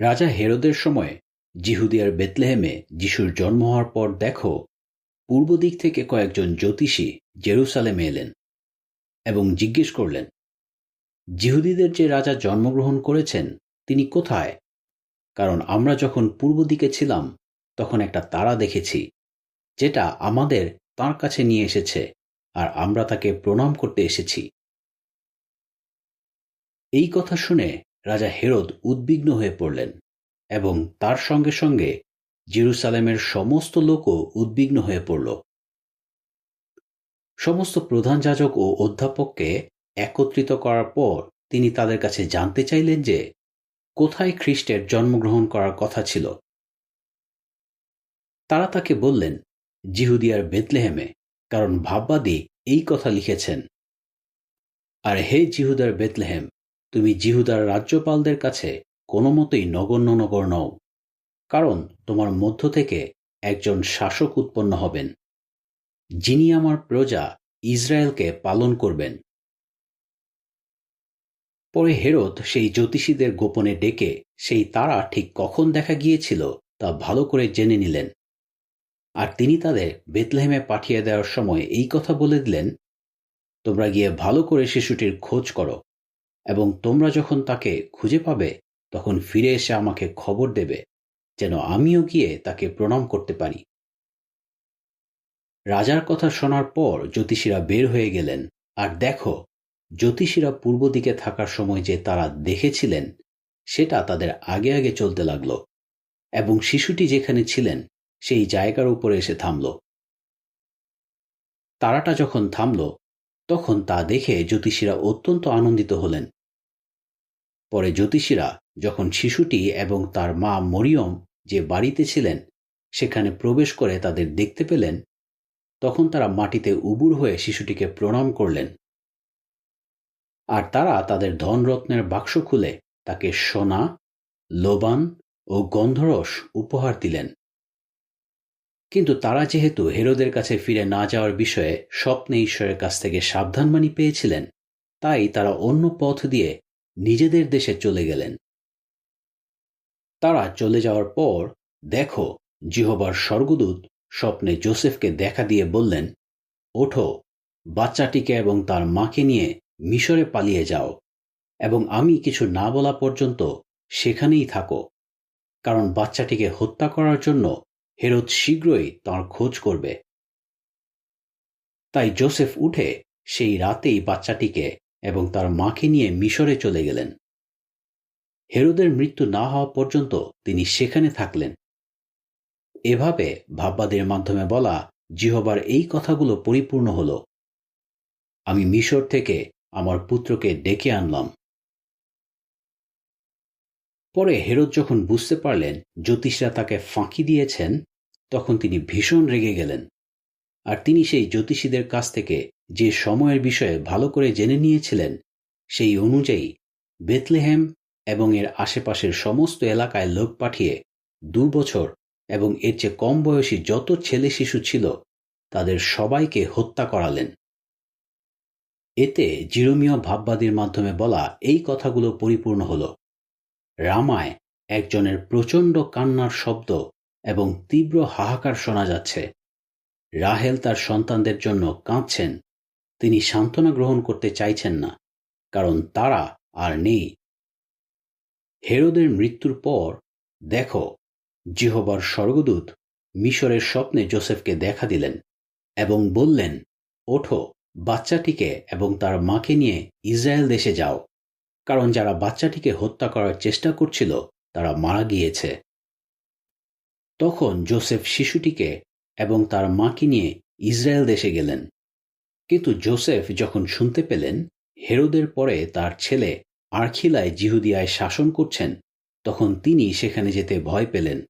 রাজা হেরোদের সময় জিহুদিয়ার বেতলেহেমে যিশুর জন্ম হওয়ার পর দেখো, পূর্ব দিক থেকে কয়েকজন জ্যোতিষী জেরুসালেমে এলেন এবং জিজ্ঞেস করলেন, জিহুদিদের যে রাজা জন্মগ্রহণ করেছেন, তিনি কোথায়? কারণ আমরা যখন পূর্ব দিকে ছিলাম, তখন একটা তারা দেখেছি, যেটা আমাদের তার কাছে নিয়ে এসেছে আর আমরা তাকে প্রণাম করতে এসেছি। এই কথা শুনে রাজা হেরদ উদ্বিগ্ন হয়ে পড়লেন এবং তার সঙ্গে সঙ্গে জেরুসালেমের সমস্ত লোকও উদ্বিগ্ন হয়ে পড়ল। সমস্ত প্রধান যাজক ও অধ্যাপককে একত্রিত করার পর তিনি তাদের কাছে জানতে চাইলেন যে কোথায় খ্রিস্টের জন্মগ্রহণ করার কথা ছিল। তারা তাকে বললেন, জিহুদিয়ার বেতলেহেমে, কারণ ভাববাদী এই কথা লিখেছেন। আর হে জিহুদার বেতলেহেম তুমি জিহুদার রাজ্যপালদের কাছে কোনো মতেই নগণ্য নগর নও, কারণ তোমার মধ্য থেকে একজন শাসক উৎপন্ন হবেন, যিনি আমার প্রজা ইসরায়েলকে পালন করবেন। পরে হেরত সেই জ্যোতিষীদের গোপনে ডেকে সেই তারা ঠিক কখন দেখা গিয়েছিল তা ভালো করে জেনে নিলেন। আর তিনি তাদের বেতলেহেমে পাঠিয়ে দেওয়ার সময় এই কথা বলে দিলেন, তোমরা গিয়ে ভালো করে শিশুটির খোঁজ করো এবং তোমরা যখন তাকে খুঁজে পাবে, তখন ফিরে এসে আমাকে খবর দেবে, যেন আমিও গিয়ে তাকে প্রণাম করতে পারি। রাজার কথা শোনার পর জ্যোতিষীরা বের হয়ে গেলেন, আর দেখো, জ্যোতিষীরা পূর্ব দিকে থাকার সময় যে তারা দেখেছিলেন, সেটা তাদের আগে আগে চলতে লাগল, এবং শিশুটি যেখানে ছিলেন, সেই জায়গার উপরে এসে থামল। তারাটা যখন থামল তখন তা দেখে জ্যোতিষীরা অত্যন্ত আনন্দিত হলেন। পরে জ্যোতিষীরা যখন শিশুটি এবং তার মা মরিয়ম যে বাড়িতে ছিলেন, সেখানে প্রবেশ করে তাদের দেখতে পেলেন, তখন তারা মাটিতে উবুর হয়ে শিশুটিকে প্রণাম করলেন। আর তারা তাদের ধনরত্নের বাক্স খুলে তাকে সোনা, লোবান ও গন্ধরস উপহার দিলেন। কিন্তু তারা যেহেতু হেরোদের কাছে ফিরে না যাওয়ার বিষয়ে স্বপ্নে ঈশ্বরের কাছ থেকে সাবধানবাণী পেয়েছিলেন, তাই তারা অন্য পথ দিয়ে নিজেদের দেশে চলে গেলেন। তারা চলে যাওয়ার পর দেখো, জিহবার স্বর্গদূত স্বপ্নে জোসেফকে দেখা দিয়ে বললেন, ওঠো, বাচ্চাটিকে এবং তার মাকে নিয়ে মিশরে পালিয়ে যাও এবং আমি কিছু না বলা পর্যন্ত সেখানেই থাকো, কারণ বাচ্চাটিকে হত্যা করার জন্য হেরত শীঘ্রই তাঁর খোঁজ করবে। তাই জোসেফ উঠে সেই রাতেই বাচ্চাটিকে এবং তার মাকে নিয়ে মিশরে চলে গেলেন। হেরোদের মৃত্যু না হওয়া পর্যন্ত তিনি সেখানে থাকলেন। এভাবে ভাববাদের মাধ্যমে বলা জিহবার এই কথাগুলো পরিপূর্ণ হল। আমি মিশর থেকে আমার পুত্রকে ডেকে আনলাম। পরে হেরত যখন বুঝতে পারলেন জ্যোতিষরা তাকে ফাঁকি দিয়েছেন, তখন তিনি ভীষণ রেগে গেলেন। আর তিনি সেই জ্যোতিষীদের কাছ থেকে যে সময়ের বিষয়ে ভালো করে জেনে নিয়েছিলেন, সেই অনুযায়ী বেতলেহেম এবং এর আশেপাশের সমস্ত এলাকায় লোক পাঠিয়ে দু বছর এবং এর চেয়ে কম বয়সী যত ছেলে শিশু ছিল, তাদের সবাইকে হত্যা করালেন। এতে জিরোমীয় ভাববাদীর মাধ্যমে বলা এই কথাগুলো পরিপূর্ণ হল। রামায় একজনের প্রচণ্ড কান্নার শব্দ এবং তীব্র হাহাকার শোনা যাচ্ছে। রাহেল তার সন্তানদের জন্য কাঁদছেন। তিনি সান্ত্বনা গ্রহণ করতে চাইছেন না, কারণ তারা আর নেই। হেরোদের মৃত্যুর পর, দেখো, জিহবার স্বর্গদূত মিশরের স্বপ্নে জোসেফকে দেখা দিলেন এবং বললেন, ওঠো, বাচ্চাটিকে এবং তার মাকে নিয়ে ইসরায়েল দেশে যাও। কারণ যারা বাচ্চাটিকে হত্যা করার চেষ্টা করছিল, তারা মারা গিয়েছে। তখন জোসেফ শিশুটিকে এবং তার মাকে নিয়ে ইসরায়েল দেশে গেলেন। কিন্তু জোসেফ যখন শুনতে পেলেন, হেরোদের পরে তার ছেলে আর্খিলায় জিহুদিয়ায় শাসন করছেন, তখন তিনি সেখানে যেতে ভয় পেলেন।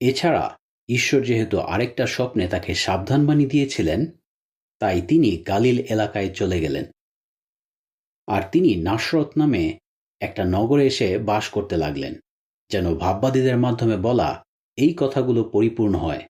এছাড়া ঈশ্বর যেহেতু আরেকটা স্বপ্নে তাকে সাবধানবাণী দিয়েছিলেন, তাই তিনি গালিল এলাকায় চলে গেলেন। আর তিনি নাসরত নামে একটা নগরে এসে বাস করতে লাগলেন, যেন ভাববাদীদের মাধ্যমে বলা এই কথাগুলো পরিপূর্ণ হয়।